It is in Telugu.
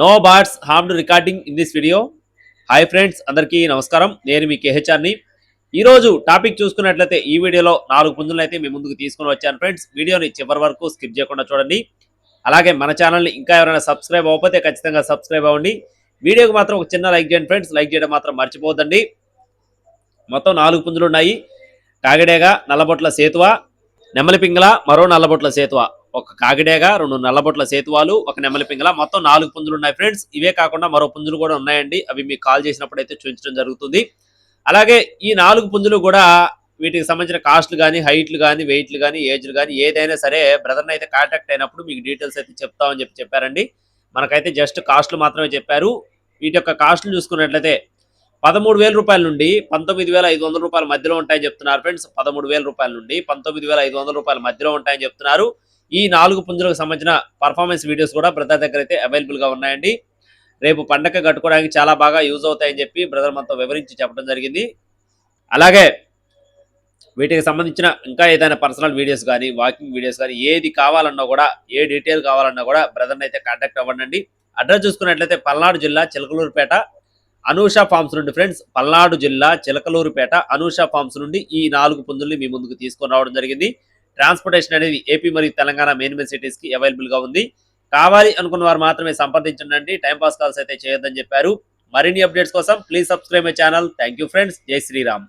No birds harmed recording in this video. Hi friends అందరికీ నమస్కారం. నేను మీ కేహెచ్ఆర్ని. ఈరోజు టాపిక్ చూసుకున్నట్లయితే ఈ వీడియోలో నాలుగు పుంజులను అయితే మీ ముందుకు తీసుకొని వచ్చాను ఫ్రెండ్స్. వీడియోని చివరి వరకు స్కిప్ చేయకుండా చూడండి. అలాగే మన ఛానల్ని ఇంకా ఎవరైనా సబ్స్క్రైబ్ అవ్వకపోతే ఖచ్చితంగా సబ్స్క్రైబ్ అవ్వండి. వీడియోకి మాత్రం ఒక చిన్న లైక్ చేయండి ఫ్రెండ్స్. లైక్ చేయడం మాత్రం మర్చిపోవద్దండి. మొత్తం నాలుగు పుంజులు ఉన్నాయి. కాగడేగా నల్లబొట్ల సేతువ నెమలి పింగళ మరో నల్లబొట్ల సేతువ. ఒక కాగిడేగ రెండు నల్లబొట్ల సేతువాలు ఒక నెమలి పింగల మొత్తం నాలుగు పుంజులు ఉన్నాయి ఫ్రెండ్స్. ఇవే కాకుండా మరో పుంజులు కూడా ఉన్నాయండి. అవి మీకు కాల్ చేసినప్పుడు అయితే చూపించడం జరుగుతుంది. అలాగే ఈ నాలుగు పుంజులు కూడా వీటికి సంబంధించిన కాస్ట్లు కానీ హైట్లు కానీ వెయిట్లు కానీ ఏజ్లు కానీ ఏదైనా సరే బ్రదర్ని అయితే కాంటాక్ట్ అయినప్పుడు మీకు డీటెయిల్స్ అయితే చెప్తామని చెప్పి చెప్పారండి. మనకైతే జస్ట్ కాస్ట్లు మాత్రమే చెప్పారు. వీటి యొక్క కాస్ట్లు చూసుకున్నట్లయితే పదమూడు వేల రూపాయల నుండి పంతొమ్మిది వేల ఐదు వందల రూపాయల మధ్యలో ఉంటాయని చెప్తున్నారు ఫ్రెండ్స్. పదమూడు వేల రూపాయల నుండి పంతొమ్మిది వేల ఐదు వందల రూపాయల మధ్యలో ఉంటాయని చెప్తున్నారు. ఈ నాలుగు పుంజులకు సంబంధించిన పర్ఫార్మెన్స్ వీడియోస్ కూడా బ్రదర్ దగ్గర అయితే అవైలబుల్గా ఉన్నాయండి. రేపు పండగ కట్టుకోవడానికి చాలా బాగా యూజ్ అవుతాయని చెప్పి బ్రదర్ మనతో వివరించి చెప్పడం జరిగింది. అలాగే వీటికి సంబంధించిన ఇంకా ఏదైనా పర్సనల్ వీడియోస్ కానీ వాకింగ్ వీడియోస్ కానీ ఏది కావాలన్నా కూడా ఏ డీటెయిల్ కావాలన్నా కూడా బ్రదర్ని అయితే కాంటాక్ట్ అవ్వండి అడ్రస్ చూసుకున్నట్లయితే పల్నాడు జిల్లా చిలకలూరుపేట. అనూష ఫార్మ్స్ నుండి ఫ్రెండ్స్ పల్నాడు జిల్లా చిలకలూరుపేట అనూష ఫార్మ్స్ నుండి ఈ నాలుగు పుంజుల్ని మీ ముందుకు తీసుకొని రావడం జరిగింది. ట్రాన్స్పోర్టేషన్ అనేది ఏపీ మరియు తెలంగాణ మెయిన్ మెయిన్ సిటీస్కి అవైలబుల్గా ఉంది. కావాలి అనుకున్న వారు మాత్రమే సంప్రదించండి. టైం పాస్ కాల్స్ అయితే చేయొద్దని చెప్పారు. మరిన్ని అప్డేట్స్ కోసం please subscribe my channel thank you friends Jai Shriram